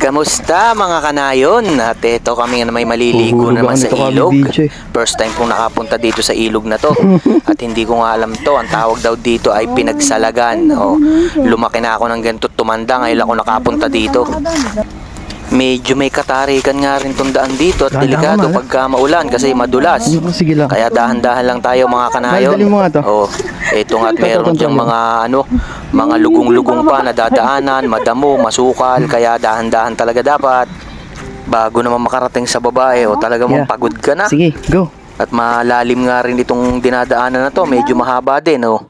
Kamusta mga kanayon? At ito kami na may maliligo naman sa ilog. First time kong nakapunta dito sa ilog na to. At hindi ko nga alam to. Ang tawag daw dito ay pinagsalagan. O, lumaki na ako ng ganito tumanda. Ngayon ako nakapunta dito. Medyo may katarikan nga rin tong daan dito at delikado pagka maulan kasi madulas. Sige lang. Kaya dahan-dahan lang tayo mga kanayon. Dali mo nga to. Oh, ito nga at meron diyang mga ano, mga lugong-lugong pa na dadaanan, madamo, masukal, kaya dahan-dahan talaga dapat. Bago naman makarating sa babae, o talaga mong Yeah. pagod ka na. Sige, go. At malalim nga rin itong dinadaanan na to, medyo mahaba din, oh.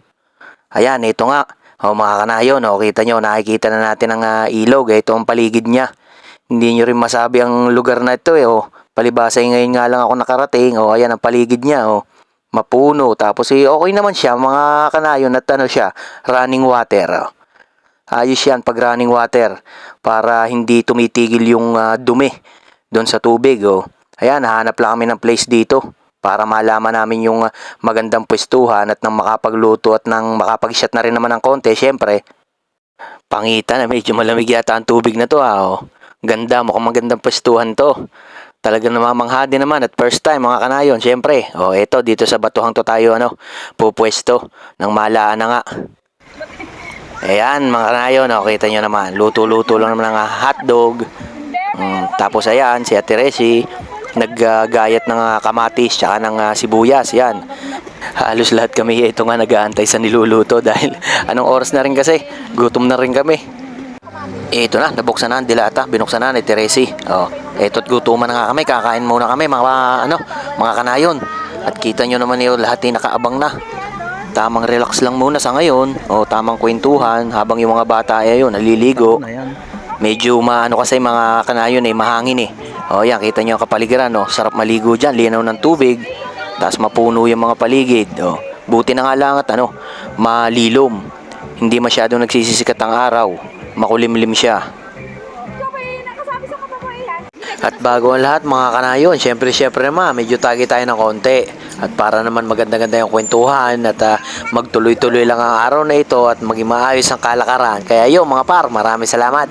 Ayan, ito nga. O mga kanayon, oh, kita nyo, nakikita na natin ang ah, ilog. Ito ang paligid niya. Hindi nyo rin masabi ang lugar na ito, eh, oh. Palibasay ngayon nga lang ako nakarating, oh, ayan ang paligid niya, oh. Mapuno, tapos eh, okay naman siya, mga kanayon, at ano siya, running water, oh. Ayos yan pag running water para hindi tumitigil yung ah, dumi doon sa tubig. Oh. Ayan, hahanap lang kami ng place dito para malaman namin yung ah, magandang pwestuhan at nang makapagluto at nang makapag-shot na rin naman ng konti. Siyempre, pangita na medyo malamig yata ang tubig na to. Ah, oh. Ganda, mukhang magandang pwestuhan to. Talagang namamangha din naman at first time mga kanayon, syempre. Oh, eto dito sa batuhang to tayo ano, pupwesto ng malaan na nga. Ayan, mga kanayon, oh, kita nyo naman. Luto-luto lang naman ng hotdog. Mm, tapos ayan, si Ate Resi, naggagayat ng ah, kamatis tsaka ng ah, sibuyas. Yan. Halos lahat kami ito nga nag-aantay sa niluluto dahil anong oras na rin kasi, gutom na rin kami. Ito na, nabuksan na ang dilata, binuksan na ni Teresi. Oh, eto't gutuman na nga kami, kakain muna kami mga ano, mga kanayon. At kita nyo naman yun, lahat ay nakaabang na. Tamang relax lang muna sa ngayon, o tamang kwentuhan habang yung mga bata ay ayun, naliligo. Medyo maano kasi mga kanayon eh, mahangin eh. O yan, kita nyo ang kapaligiran, no? sarap maligo dyan, linaw ng tubig. Tapos mapuno yung mga paligid. O, buti na nga lang at ano, malilom. Hindi masyado nagsisisikat ang araw. Makulimlim siya. At bago ang lahat mga kanayon, syempre syempre naman, medyo tagi tayo ng konti. At para naman maganda-ganda yung kwentuhan at ah, magtuloy-tuloy lang ang araw na ito at maging maayos ang kalakaran. Kaya yun mga par, maraming salamat.